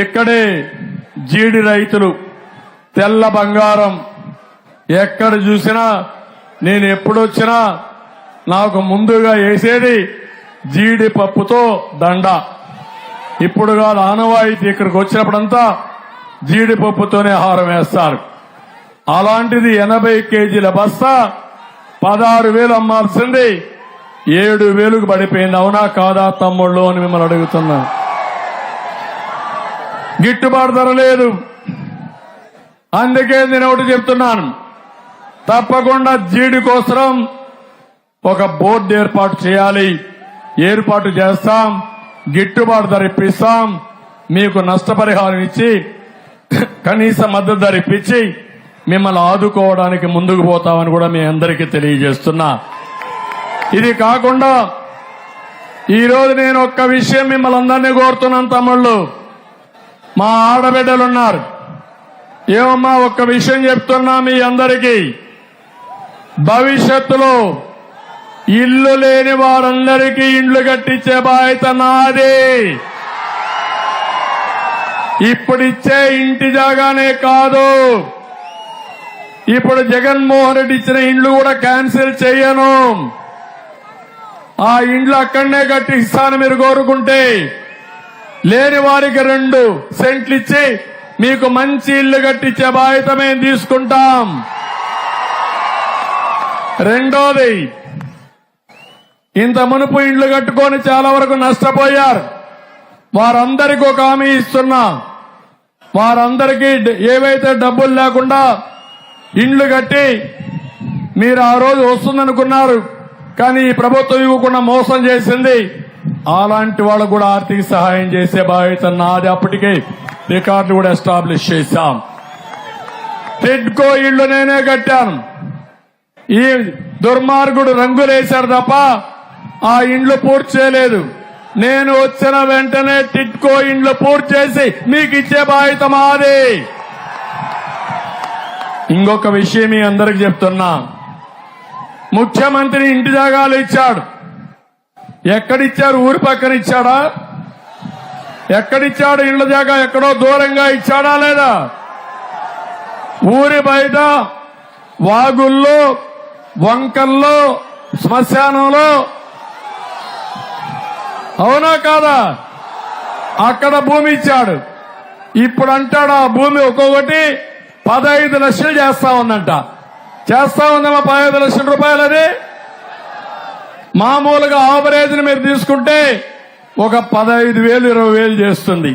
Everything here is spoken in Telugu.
ఇక్కడే జీడి రైతులు తెల్ల బంగారం ఎక్కడ చూసినా నేను ఎప్పుడొచ్చినా నాకు ముందుగా వేసేది జీడి పప్పుతో దండ. ఇప్పుడు కాదు ఆనవాయితీ ఇక్కడికి వచ్చినప్పుడంతా జీడిపప్పుతోనే హారం వేస్తారు. అలాంటిది ఎనభై కేజీల బస్తా పదహారు వేలు అమ్మాల్సింది. ఏడు వేలుకు పడిపోయింది. అవునా కాదా తమ్ముళ్ళు అని మిమ్మల్ని అడుగుతున్నాను. గిట్టుబాటు ధర లేదు. అందుకే నేను ఒకటి చెప్తున్నాను. తప్పకుండా జీడి కోసం ఒక బోర్డు ఏర్పాటు చేయాలి. ఏర్పాటు చేస్తాం. గిట్టుబాటు ధర ఇప్పిస్తాం. మీకు నష్టపరిహారం ఇచ్చి కనీస మద్దతు ధర ఇప్పించి మిమ్మల్ని ఆదుకోవడానికి ముందుకు పోతామని కూడా మీ అందరికీ తెలియజేస్తున్నా. ఇది కాకుండా ఈరోజు నేను ఒక్క విషయం మిమ్మల్ని అందరినీ కోరుతున్నాను తమ్ముళ్ళు. మా ఆడబిడ్డలున్నారు. ఏమమ్మా ఒక్క విషయం చెప్తున్నా మీ అందరికీ. భవిష్యత్తులో ఇల్లు లేని వారందరికీ ఇండ్లు కట్టించే బాధ్యత నాది. ఇప్పుడిచ్చే ఇంటి జాగానే కాదు. ఇప్పుడు జగన్మోహన్ రెడ్డి ఇచ్చిన ఇండ్లు కూడా క్యాన్సిల్ చేయను. ఆ ఇండ్లు అక్కడనే కట్టి ఇస్తాను మీరు కోరుకుంటే. లేని వారికి రెండు సెంట్లు ఇచ్చి మీకు మంచి ఇల్లు కట్టించే బాధ్యత మేము తీసుకుంటాం. రెండోది ఇంత మునుపు ఇండ్లు కట్టుకొని చాలా వరకు నష్టపోయారు. వారందరికీ ఒక హామీ ఇస్తున్నా. వారందరికీ ఏవైతే డబ్బులు లేకుండా ఇండ్లు కట్టి మీరు ఆ రోజు వస్తుందనుకున్నారు కానీ ఈ ప్రభుత్వం ఇవ్వకుండా మోసం చేసింది. అలాంటి వాళ్ళకు కూడా ఆర్థిక సహాయం చేసే బాధ్యత నాది. అప్పటికే రికార్డు కూడా ఎస్టాబ్లిష్ చేశాం. టిడ్కో ఇళ్ళు నేనే కట్టాను ఈ దుర్మార్గుడు రంగులేశారు తప్ప ఆ ఇండ్లు పూర్తి చేయలేదు. నేను వచ్చిన వెంటనే టిట్కో ఇండ్లు పూర్తి చేసి మీకు ఇచ్చే బాధ్యత మాది. ఇంకొక విషయం మీ అందరికి చెప్తున్నా. ముఖ్యమంత్రి ఇంటి జాగాలు ఇచ్చాడు. ఎక్కడిచ్చారు? ఊరి పక్కన ఇచ్చాడా? ఎక్కడిచ్చాడు? ఇళ్ళ జాగా ఎక్కడో దూరంగా ఇచ్చాడా లేదా? ఊరి బయట వాగుల్లో వంకల్లో శ్మశానంలో. అవునా కాదా? అక్కడ భూమి ఇచ్చాడు. ఇప్పుడు అంటాడు ఆ భూమి ఒక్కొక్కటి పదహైదు లక్షలు చేస్తా ఉందంట. చేస్తా ఉందమ్మా పదహైదు లక్షల రూపాయలు అది మామూలుగా ఆపరేషన్ మీరు తీసుకుంటే ఒక పదహైదు వేలు ఇరవై వేలు చేస్తుంది.